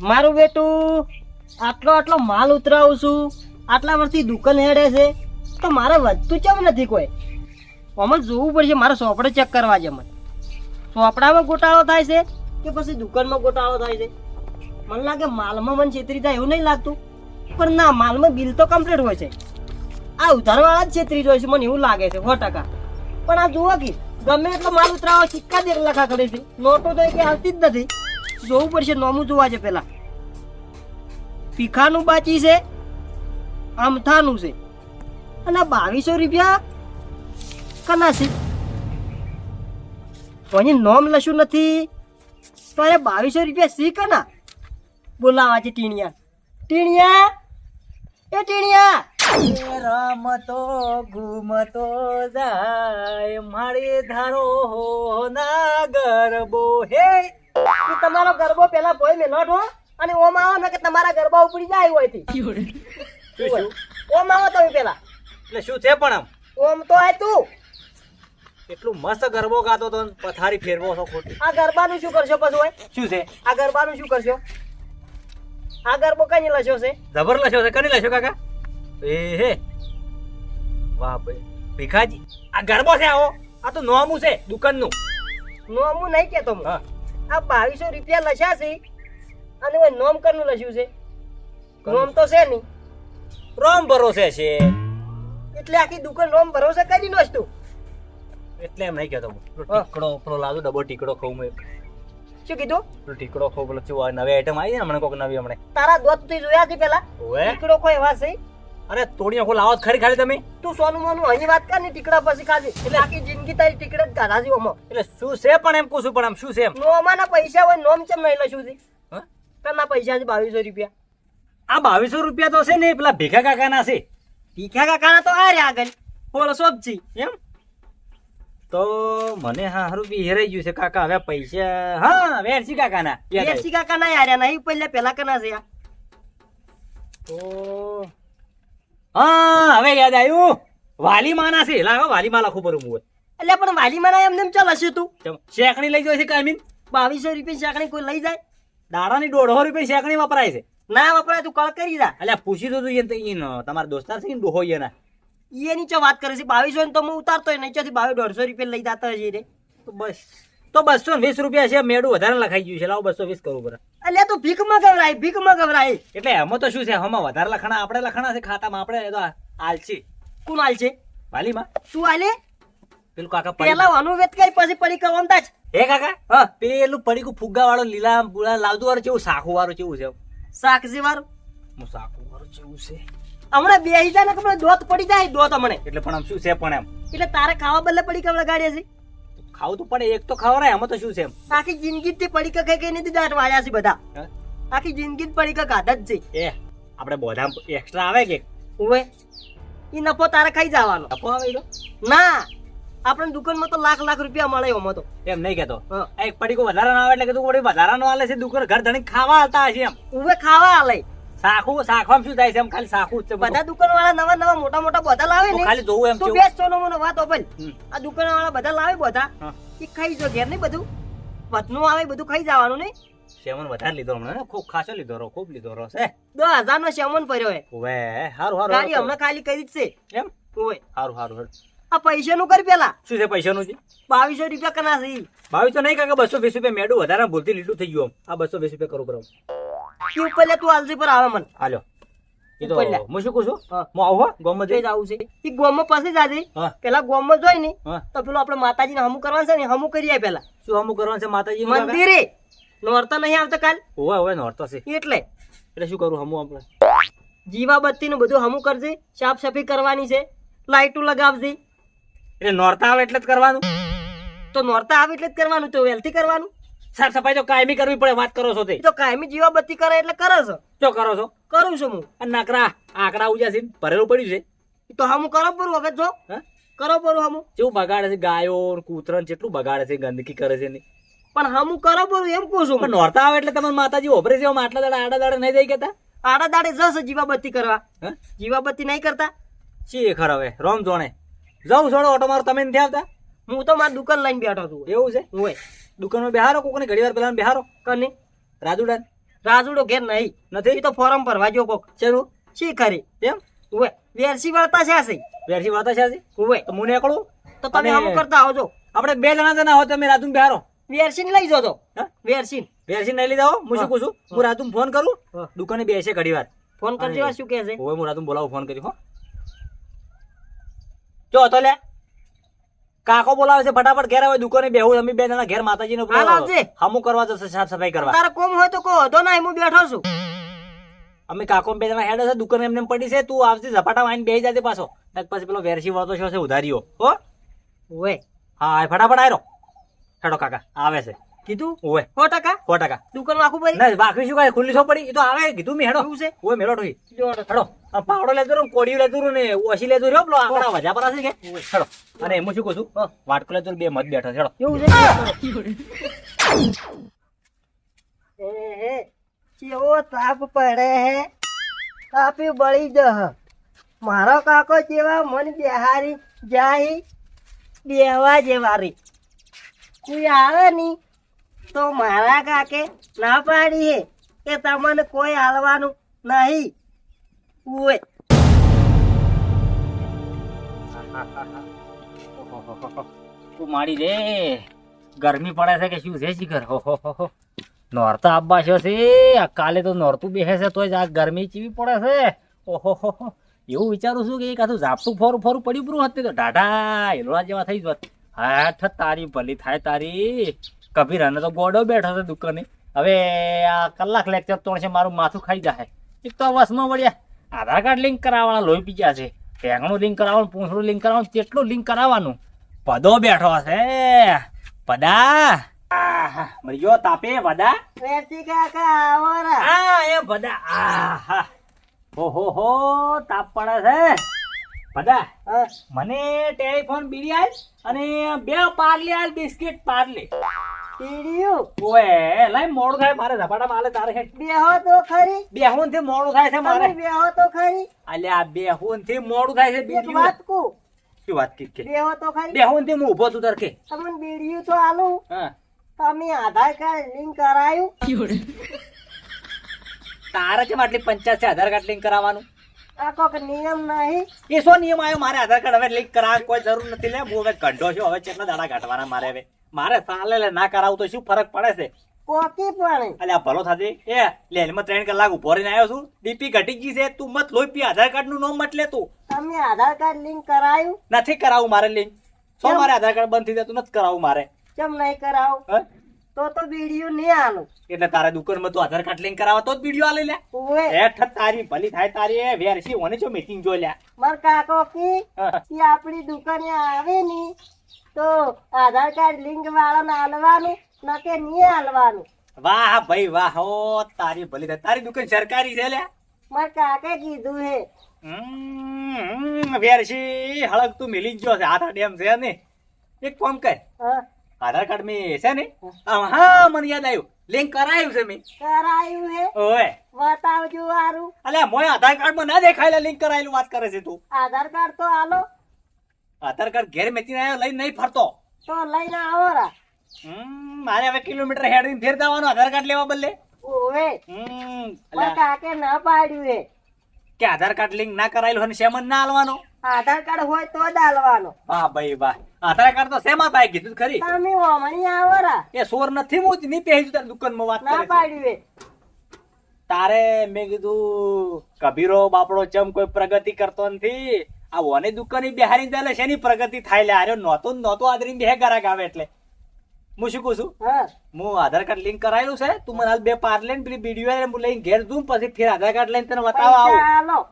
મારું બેટું, આટલો આટલો માલ ઉતરાવું છું, આટલા વર્ષથી દુકાન હેડે છે, તો મારે વધતું ચમ નથી કોઈ? આમાં જોવું પડશે, મારે સોપડે ચેક કરવા છે મને. સોપડામાં ગોટાળો થાય છે કે પછી દુકાનમાં ગોટાળો થાય છે? મને લાગે માલમાં મને છેતરી થાય એવું નહીં લાગતું. પણ ના, માલમાં બિલ તો કમ્પ્લીટ હોય છે. આ ઉધારવાળા જ છેતરી રહ્યો છે, મને એવું લાગે છે, સો ટકા. પણ આ જુઓ કે, ગમે એટલો માલ ઉતરાવો સિક્કા દેખ લખા કરે છે. નોટો તો કે હાલતી જ નથી. જોવું પડશે નોમું જોવા છે પેલા. પીખાનું બાચી છે, આમથાનું છે. અને બાવીસો રૂપિયા કના છે? અહીં નોમ લશું નથી. તો અરે બાવીસો રૂપિયા સી કના? બોલાવા છે ટીણિયા. ટીણિયા? એ ટીણિયા! રમતો ઘૂમતો જાય મારી ધારો ના ગરબો હે ઈ તમારો ગરબો પેલા ભોય મેલોટ હો અને ઓમ આવો ને કે તમારા ગરબા ઉપડી જાય હોયથી. શું શું? ઓમ આવો તમે પેલા. એટલે શું છે પણ આમ? ઓમ તો આય તું. એટલું મસ્ત ગરબો ગાતો તો પથારી ફેરવો છો ખોટી. આ ગરબાનું શું કરશો પછી હોય? શું છે? આ ગરબાનું શું કરશો? આ ગરબો કઈ લસ્યો છે? જબર લખ્યો છે? કની લશો કાકા? એ હે. વાહ ભાઈ. ભીખાજી. આ ગરબો છે આવો. આ તો નોમું છે દુકાનનું. નોમ નહીં કેતો હું. હા. આ બાવીસો રૂપિયા લસ્યા છે અને હું નોમ કરનું લસ્યું છે. નોમ તો છે નહીં. રોમ ભરોસે છે. એટલે આખી દુકાન રોમ ભરોસે કરી નો તું. એટલે એમ નહીં કહેતો. ટીકડો પેલો લાદુ ડબો ટીકડો ખાઉં મેં શું કીધું? પેલો ટીકડો ખાઉં પેલો શું નવી આઈટમ આવી ને હમણાં કોઈક નવી હમણાં. તારા દોતથી જોયા છે પેલા? ટીકડો કોઈ વાત છે? અરે તોડી આખો લાવો ખરી ખાલી તમે. તું સોનું મોનું અહીં વાત કર ને ટીકડા પછી ખાધી એટલે આખી જિંદગી તારી ટીકડે જ કાઢા છે ઓમાં. એટલે શું છે પણ એમ કહું પણ આમ શું છે એમ? નોમાના પૈસા હોય નોમ ચમ નહીં લશું છે હા? કના પૈસા છે બાવીસો રૂપિયા. આ બાવીસો રૂપિયા તો છે ને પેલા ભીખા કાકાના છે. ભીખા કાકાના તો આ રે આગળ. બોલો સોબજી એમ? તો મને હા હારું બી હેરાઈ ગયું છે કાકા. હવે પૈસા હા વેરસી કાકાના. એસી કાકાના યાર નહીં પહેલા પેલા કના છે આ? હા હવે યાદ આવ્યું? વાલીમાના છે. લાવો વાલીમાં લખું પડું હું એટલે પણ વાલીમાં એમને એમ ચાલ હશે તું? શેકણી લઈ જાય છે કામીન બાવીસો રૂપિયા શેકણી કોઈ લઈ જાય? દાડાની દોઢસો રૂપિયા શેકણી વપરાય છે. ના વપરાય તું કળ કરી જા. એટલે પૂછી તો તું તમારા દોસ્તાર છે ને ડોહો એના. એ નીચે વાત કરે છે? બાવીસો ને તો હું ઉતારતો નીચેથી બાવીસ દોઢસો રૂપિયા લઈ જતા હશે રે. તો બસ. તો બસો વીસ રૂપિયા છે મેડું વધારે લખાઈ ગયું છે. લાવો બસો વીસ કરવું પડે એટલે તું ભીખમાં ગવરાય ભીખમાં ગવરાય એટલે એમાં તો શું છે? હમાં વધારે લખણા આપણે લખણા છે ખાતામાં આપણે તો આલસી. કોણ હાલ વાલીમાં. તું આલે? પેલું કાકા પેલા વાનું વેત કઈ પછી પડી કવમતા જ હે કાકા? હા. પેલું પડીકું ફુગ્ગા વાળો લીલા બુલા લાવતું વાળું કેવું? સાખું વાળું કેવું છે? સાખજી વાળું હું સાખું વાળું કેવું છે. હમણાં બે જાય ને દોત પડી જાય દોત હમણે. એટલે પણ આમ શું છે પણ એમ? એટલે તારે ખાવા બદલે પડી કવડા ગાડ્યા છે. ખાવું તો પડે એક તો ખવરાય આમાં તો શું છે આખી જિંદગી થી તે પડી ખાઈ કઈ નથી દાંત વાળ્યા છે બધા. આખી જિંદગી જ પડી ખાધા જ છે. એ આપણે બોધા એક્સ્ટ્રા આવે કે? ઓવે ઈ નફો તારે ખાઈ જવાનો. નફો આવે ઈ તો? ના આપણે દુકાનમાં તો લાખ લાખ રૂપિયા મળે એમાં તો. એમ નહીં કેતો એક પડીકો વધારાનો આવે એટલે કીધું વળી વધારાનો આલે છે દુકાન ઘર ધણી ખાવા આવતા હશે એમ. ઉવે ખાવા આલે. સાખું સાખવામાં શું થાય છે? એમ ખાલી સાખું છે બધા. દુકાન નવા નવા મોટા મોટા બધા લાવે ને ખાલી જોવું એમ તું બેસ સોનો મોનો વાત ઓપન આ દુકાન બધા લાવે બધા. એ ખાઈ જો ઘેર નહીં બધું. વતનું આવે બધું ખાઈ જવાનું નહીં. સેવન વધારે લીધો હમણાં ખૂબ ખાસો લીધો રો ખૂબ લીધો રો છે. દસ હજાર નો સેમન ભર્યો હે. ઓવે હારું હારું ગાડી હમણાં ખાલી કરી જ છે. એમ? હારું હારું હારું. આ પૈસા નું કરી પેલા. શું છે પૈસાનું છે? બાવીસો રૂપિયા કના છે બાવીસો નહીં કાકા બસો વીસ રૂપિયા મેડું વધારે ભૂલથી લીધું થઈ ગયું આ બસો વીસ રૂપિયા કરું બરાબર. ઉપર લે તું હાલતી પર આવે મન. હાલો. એ તો હું શું કહું છું? હું. આવું હો જઈ જઈ છે. ઈ ગોમમાં પાસે જાજે પેલા ગોમમાં જોઈ ને તો પેલું આપણે માતાજીને હમું કરવાનું છે ને હમું કરીએ પેલા. શું અમુક કરવાનું છે માતાજી મંદિરે. નોરતા નહીં આવતા કાલ. ઓવે ઓવે નોરતો છે. એટલે. એટલે શું કરું હમું આપણે? જીવાબત્તી નું બધું હમું કરજે. સાફ સફાઈ કરવાની છે. લાઇટો લગાવજે. એટલે નોરતા આવે એટલે જ કરવાનું? તો નોરતા આવે એટલે જ કરવાનું તો વેલથી કરવાનું. સાફ સફાઈ તો કાયમી કરવી પડે વાત કરો છો તે. તો કાયમી જીવાબત્તી કરે એટલે કરે છે. શું કરો છો? કરું છું હું. અને નાકરા આંકડા ઉજ્યા છે ભરેલું પડ્યું છે. તો તો હું કરો પૂરું હવે જો. હા? કરો પૂરું હમું જેવું બગાડે છે ગાયો કૂતરણ જેટલું બગાડે છે ગંદકી કરે છે ને. પણ હમું કરો પૂરું એમ કહું છું પણ નોરતા આવે એટલે તમે માતાજી ઓભરે છે આટલા દાડા આડા દાડા નહીં જઈ કેતા આડા દાડે જશે જીવાબત્તી કરવા. હા? જીવાબત્તી નહીં કરતા. શી ખર હવે? રોમ જોણે. જાઉં છોડો ઓટો મારો તમે નથી આવતા? હું તો મારી દુકાન લઈને બેઠો છું. એવું છે? હોય. દુકાનમાં બેહારો કોકને ઘડી વાર પેલા બેહારો? કને? રાજુડા રાજુડો ઘેર નહીં. નથી? તો ફોરમ ભરવા જો કોક. શેનું શી ખરી? તેમ ઉવે વેરસી વાળતા છે સહી વેરસી વાળતા છે આજે? ઉવે તો હું નીકળું? તો તમે આમ કરતા આવજો. આપણે બે જણા જણા હો તમે રાજુ બિહારો. વેરસીન લઈ જજો. હા? વેરસીન. વેરસી નહીં લીધા હો? શું કહું છું? હું રાજુ ફોન કરું. દુકાને બેસે ઘડી વાર ફોન કરજો આ શું કહે છે? હવે હું રાજુ બોલાવું ફોન કરી હો. જો હતો લે. કાકો બોલાવે છે ફટાફટ ઘેર આવે દુકાને બેહું અમે બે જણા ઘેર માતાજીને હાલ આવજે. હમું કરવા જશે સાફ સફાઈ કરવા. તારે કોમ હોય તો કહો તો ના હું બેઠો છું. અમે કાકો બે જણા હેડ છે દુકાન એમને પડી છે તું આવશે ઝપાટા વાઈને બેસી જાજે પાછો. પછી પેલો વેરસી વાતો છો છે ઉધારીઓ. હો? ઓય હા ફટાફટ આયરો. હેડો કાકા આવે છે. કીધું? ઓય સો ટકા? સો ટકા. દુકાન આખું પડી ના બાકી શું કાંઈ ખુલ્લી છો પડી એ તો આવે કીધું મેં હેડો. શું છે? ઓય મેળો. હેડો. પાવડો લેતો રહ્યો કોડિયું લેતું રહ્યું ને ઓછી લેતું રહ્યો પેલો આપણા વજા પર છે કે? ચડો અને એમાં શું કહું છું? વાટકો લેતો બે મત બેઠો ચડો એવું છે? કેવો તાપ પડે હે? તાપી બળી જહ મારો કાકો જેવા મન બિહારી જાય બેહવા જેવારી. કોઈ આવે ની તો મારા કાકે ના પાડી હે કે તમને કોઈ હાલવાનું નહીં. ઉવે તું મારી રે. ગરમી પડે છે કે શું છે શિખર હો હો હો નોરતા આબ્બા છે. આ કાલે તો નોરતું બેસે છે, તોય આ ગરમી ચીવી પડે છે. ઓહો હો એવું વિચારું છું કે એક આથું ઝાપટું ફોરું ફોરું પડ્યું પૂરું હતું તો ઢાઢા હિલોડા જેવા થઈ જોત. હાઠ તારી, ભલી થાય તારી. કબીર અને તો ગોડો બેઠો છે દુકાને. હવે આ કલાક લેક્ચર તો છે, મારું માથું ખાઈ જાય એક તો વસમાં વળ્યા. આધાર કાર્ડ લિંક કરાવવાના લોહી પી ગયા છે. ટેંગણું લિંક કરાવવાનું પૂંછડું લિંક કરાવવાનું કેટલું લિંક કરાવવાનું? પદો બેઠો છે પદા. આહા, મરી ગયો તાપે વદા વેચી કાકા આવો રા આ એ પદા આહા. હો હો હો તાપ પડે છે. બધા મને ટેલિફોન બીડી આલ અને બે પારલી આલ બિસ્કિટ પાર્લે. પીડ્યું ઓએ લઈ મોડું થાય મારે ઝપાટા માલે તારે હેઠ બેહો તો ખરી. બેહુનથી મોડું થાય છે મારે. બેહો તો ખરી. અલ્યા બેહુનથી મોડું થાય છે બીજી. વાત શું વાત કી કે? બેહો તો ખરી. બેહુનથી હું ઊભો છું તરકે તમને બીડીયું તો આલું. હા. તમે આધાર કાર્ડ લિંક કરાયું? તારે કેમ આટલી પંચાયત છે આધાર કાર્ડ લિંક કરાવવાનું? આ કોક નિયમ નહીં. એ શું નિયમ આવ્યો? મારે આધાર કાર્ડ હવે લિંક કરાવવાની કોઈ જરૂર નથી. લે હું હવે કંઢો છું. હવે કેટલા દાડા કાઢવાના મારે હવે? મારે સાલે ના કરાવું તો શું ફરક પડે છે? કોકી પણ. અલ્યા ભલો થાજે. એ લેનમાં ત્રણ કલાક ઊભો રહીને આવ્યો છું. ડીપી ઘટી ગઈ છે. તું મત લોઈ પી આધાર કાર્ડનું નામ મત લે તું. તમે આધાર કાર્ડ લિંક કરાયું? નથી કરાવું મારે લિંક સો મારે આધાર કાર્ડ બંધ થઈ જતું નથી કરાવું મારે? કેમ નહીં કરાવું? તો તો વિડિયો નહીં આલું. એટલે તારે દુકાનમાં તું આધાર કાર્ડ લિંક કરાવવા તો જ વીડિયો આલે લે. ઉવે હેઠ તારી ભલી થાય તારી એ વેરસી ઓને છો મીટિંગ જો લે. માર કાકો કી. આપણી દુકાને આવે ની. તો આધાર કાર્ડ લિંક વાળાને આલવાનું નકે નહીં આલવાનું. વાહ ભાઈ વાહ હો તારી ભલી થાય. તારી દુકાન સરકારી છે લે માર કાકે કીધું હે. હમ, વેરસી હળક તું મિલી ગયો છે. હાથ ડેમ છે ને. એક કામ કર. હા, આધાર કાર્ડ મેં છે ને હા. મને યાદ આવ્યું. લિંક કરાયું છે મેં. કરાયું હે? ઓય બતાવજો વારું અલ્યા મોય આધાર કાર્ડમાં ના દેખાયેલા લિંક કરાયેલું વાત કરે છે તું. આધાર કાર્ડ તો આલો. આધાર કાર્ડ ઘેર મેચીને આવ્યો લઈને નહીં ફરતો. તો લઈને આવો રા. હમ, મારે હવે કિલોમીટર હેડીને ફેર જવાનું આધાર કાર્ડ લેવા બદલે. ઓવે. હમ, કાકે ના પાડ્યું હે કે આધાર કાર્ડ લિંક ના કરાયેલું અને સેમન ના આલવાનો આધાર કાર્ડ હોય તો જ આલવાનો વાહ ભાઈ વાહ. આધાર કાર્ડ તો શેમાં થાય કીધું ખરી. તમે ઓમણી આવો રા. એ સોર નથી હું ની પેહી તારી દુકાનમાં વાત ના. પાડ્યું હે તારે મેં કીધું કબીરો બાપડો ચમ કોઈ પ્રગતિ કરતો નથી? આ ઓને દુકાની બિહારી ચાલે શેની પ્રગતિ થાય લે? આર્યો નહોતો ને આદરી બે ગરાક આવે એટલે. હું શું કહું છું? હું. આધાર કાર્ડ લિંક કરાયેલું છે તું મને હાલ બે પાર લઈને પેલી વીડિયો લઈને ઘેર દઉં પછી ફેર આધાર કાર્ડ લઈને તને બતાવવા આવું.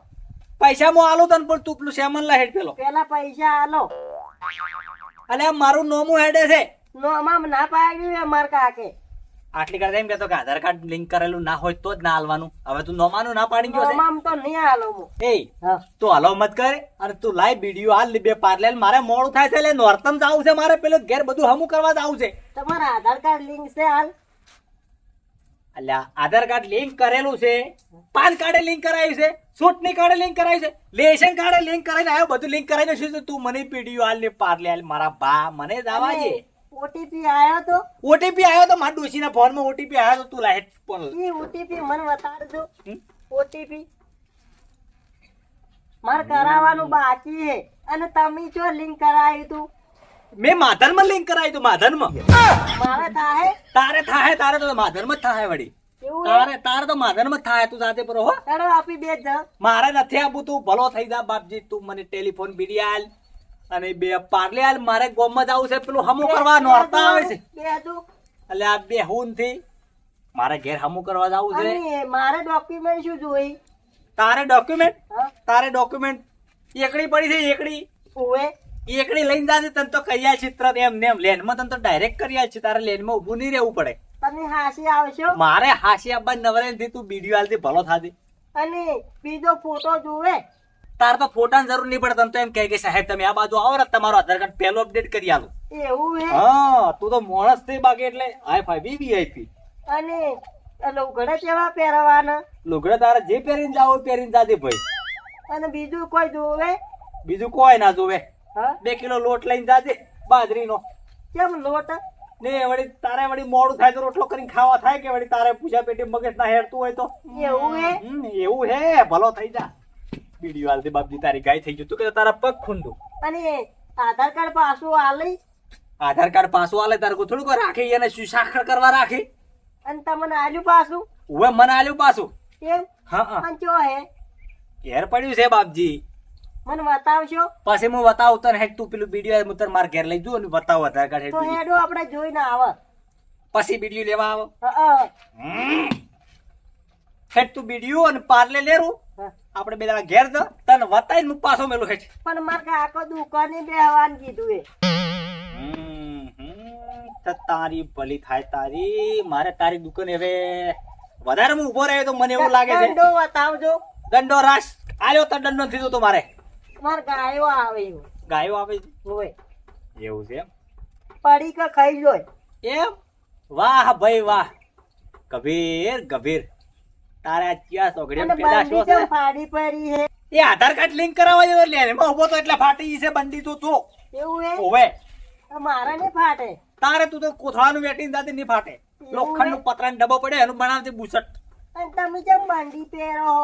પૈસા હું આલું તને પણ તું પેલું સેમન લા હેડ પેલો. પેલા પૈસા આલો. અને મારું નોમું હેડે છે. નોમાં ના પાડ્યું હે માર કાકે. આટલી કરતા એમ કેતો કે આધાર કાર્ડ લિંક કરેલું ના હોય તો જ ના હાલવાનું. હવે તું નોમાનું ના પાડી ગયો છે. નોમામ તો નહીં હાલો એ તું હાલો મત કરે અને તું લાઈ વીડિયો હાલ લીબે પાર્લે મારે મોડું થાય છે એટલે નોર્તન જવું છે મારે. પેલો ઘેર બધું હમું કરવા જવું છે. તમારા આધાર કાર્ડ લિંક છે હાલ? અલ્યા આધાર કાર્ડ લિંક કરેલું છે. પાન કાર્ડે લિંક કરાયું છે. ચૂંટણી કાર્ડે લિંક કરાયું છે. લેશન કાર્ડે લિંક કરાઈને આવ્યો. બધું લિંક કરાઈને શું છે? તું મને પીડીઓ હાલ ને પાર્લે હાલ મારા બા મને જ આવા છે. ઓટીપી આયો તો? ઓટીપી આયો તો? મારા ડોશીના ફોનમાં ઓટીપી આયો તો તું લાહે ફોન એ ઓટીપી મને બતાડજો. ઓટીપી માર કરાવવાનું બાકી છે. અને તમે જો લિંક કરાવી તું? મેં માધનમાં લિંક કરાવી તું માધનમાં. મારે થાહે? તારે થાય તારે તો માધનમાં જ થાય વળી. તારે તારે તો માધનમાં થાય તું સાથે પર હો. આપી દે જ મારે નથી આપું તું. ભલો થઈ જા બાપજી તું મને ટેલિફોન બીડી આલ. અને બે પાર્લે આલ મારે ગોમમાં જવું છે પેલું હમું કરવા નોરતા આવે છે. એટલે આ બે હું થી મારે ઘેર હમું કરવા જવું છે. મારે ડોક્યુમેન્ટ શું જોઈ? તારે ડોક્યુમેન્ટ તારે ડોક્યુમેન્ટ એકડી પડી છે એકડી. ઓવે. એકડી લઈને જાજે તને તો આલ ચિત્ર એમ ને એમ. લેનમાં તને તો ડાયરેક્ટ કરી આલ છે તારે લેનમાં ઊભું નહીં રહેવું પડે. તમે હાસી આવશો? મારે હાસી આપવા નવરે તું વીડિયો આલતી ભલો થાતી અને બીજો ફોટો જોવે? તારે તો ફોટાની જરૂર નહીં પડે તને તો એમ કહે કે સાહેબ તમે આ બાજુ આવો ને તમારો આધાર કાર્ડ પહેલો અપડેટ કરી આલો. એવું હે? હા તું તો માણસ થઈ બાકી એટલે આઈ ફાઈ વીઆઈપી અને લુગડા કેવા પહેરવાના? લુગડા તારે જે પહેરીને જાવ પહેરીને જાજે ભાઈ. અને બીજું કોઈ જોવે? બીજું કોઈ ના જોવે. હા? બે કિલો લોટ લઈને જાજે બાજરીનો. કેમ લોટ? ને વળી તારે વળી મોડું થાય તો રોટલો કરીને ખાવા થાય કે વળી તારે પૂજા પેટી મગજ ના હેરતું હોય તો? એવું હે? એવું હે ભલો થઈ જા. વીડિયો હાલતી બાપજી તારી ગાય થઈ ગયું. તું કે તારા પગ ખૂંદું. અને આધાર કાર્ડ પાછું આલે. આધાર કાર્ડ પાછું આલે તારે કોઈ થોડું કોઈ રાખી એને સુસાખર કરવા રાખે? અને તમને આલ્યું પાછું? હવે મને આલ્યું પાછું. એમ? હા અને ચો હે? ઘેર પડ્યું છે બાપજી. મને બતાવશો? પછી હું બતાવું તને. હેડ તું પેલું વીડિયો હું તને માર ઘેર લઈ જઉં અને બતાવું આધાર કાર્ડ તો હેડો આપણે જોઈને આવે. પછી વીડિયો લેવા આવો. હા, હેડ તું વીડિયો અને પાર્લે લેરું. હા. આપણે બે દાડા ઘેર જા તને વતાઈને હું પાછો મેલું હેઠ. પણ મારે આખો દુકાને બેહવાન કીધું એ. તારી ભલી થાય તારી મારે તારી દુકાન હવે વધારે હું ઊભો રહ્યો તો મને એવું લાગે છે. દંડો બતાવજો દંડો રાસ આલ્યો તો દંડો દીધો તો મારે. મારે ગાયો આવે ગાયો આવે? હોય. એવું છે? પડી કે ખાઈ જોય. એમ? વાહ ભાઈ વાહ. ગભીર ગભીર. તારે આ ચિયા પેલા બંડી છે ફાડી પડી હે એ આધાર કાર્ડ લિંક કરાવવા જેવો લે એમાં ઊભો તો એટલે ફાટી છે બંડી તું તો. એવું હે? ઓવે. તો મારે ફાટે. તારે તું તો કોથળાનું વેટીને જાતે નહીં ફાટે. લોખંડનું પતરાનો ડબ્બો પડે એનું બનાવતી બુસટ. અને તમે જેમ બંડી પહેરો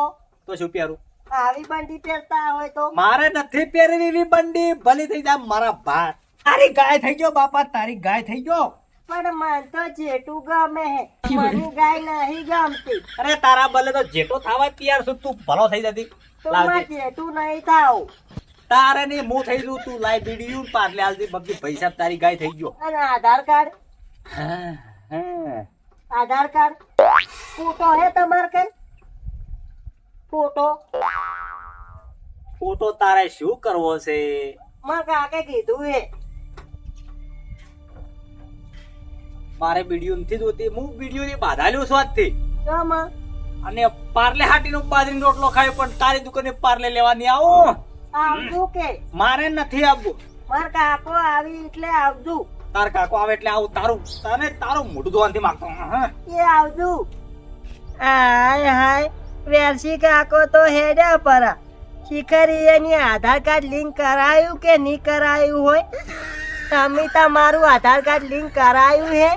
તો શું પહેરું? આવી બંડી પહેરતા હોય તો? મારે નથી પહેરવી એવી બંડી. ભલી થઈ જાય મારા ભાત તારી ગાય થઈ ગયો બાપા તારી ગાય થઈ ગયો. પણ મન તો જેટું ગમે. હે મને ગાય નહીં ગમતી. અરે તારા બલે તો જેટો થાવા તૈયાર છું. તું ભલો થઈ જતી. તો જેટું નહીં થાવ. તારે ને હું થઈ જઉં તું લાઈ બીડીયું પાર્લે આલતી બધી પૈસા તારી ગાય થઈ ગયો. અને આધાર કાર્ડ? હા, હા. આધાર કાર્ડ? ફોટો હે તમારે કઈ? ફોટો? ફોટો તારે શું કરવો છે? મારા કાકે કીધું હે. મારે વીડિયો નથી જોતી હું વીડિયો ની બાધા લ્યો છું આજથી ચમ અને પાર્લે હાટીનો બાજરીનો રોટલો ખાયો પણ તારી દુકાને પાર્લે લેવાની આવો. આવજો કે. મારે નથી આવવું. મારે કાકો આવી એટલે આવજો. તાર કાકો આવે એટલે આવું તારું તને તારું મોઢું ધોવાથી માંગતો હા એ આવજો. હાય હાય. વેરસી કાકો તો હેડ્યા પરા. શિખરી એની આધાર કાર્ડ લિંક કરાયું કે નહીં કરાયું હોય? તમે તમારું આધાર કાર્ડ લિંક કરાયું હે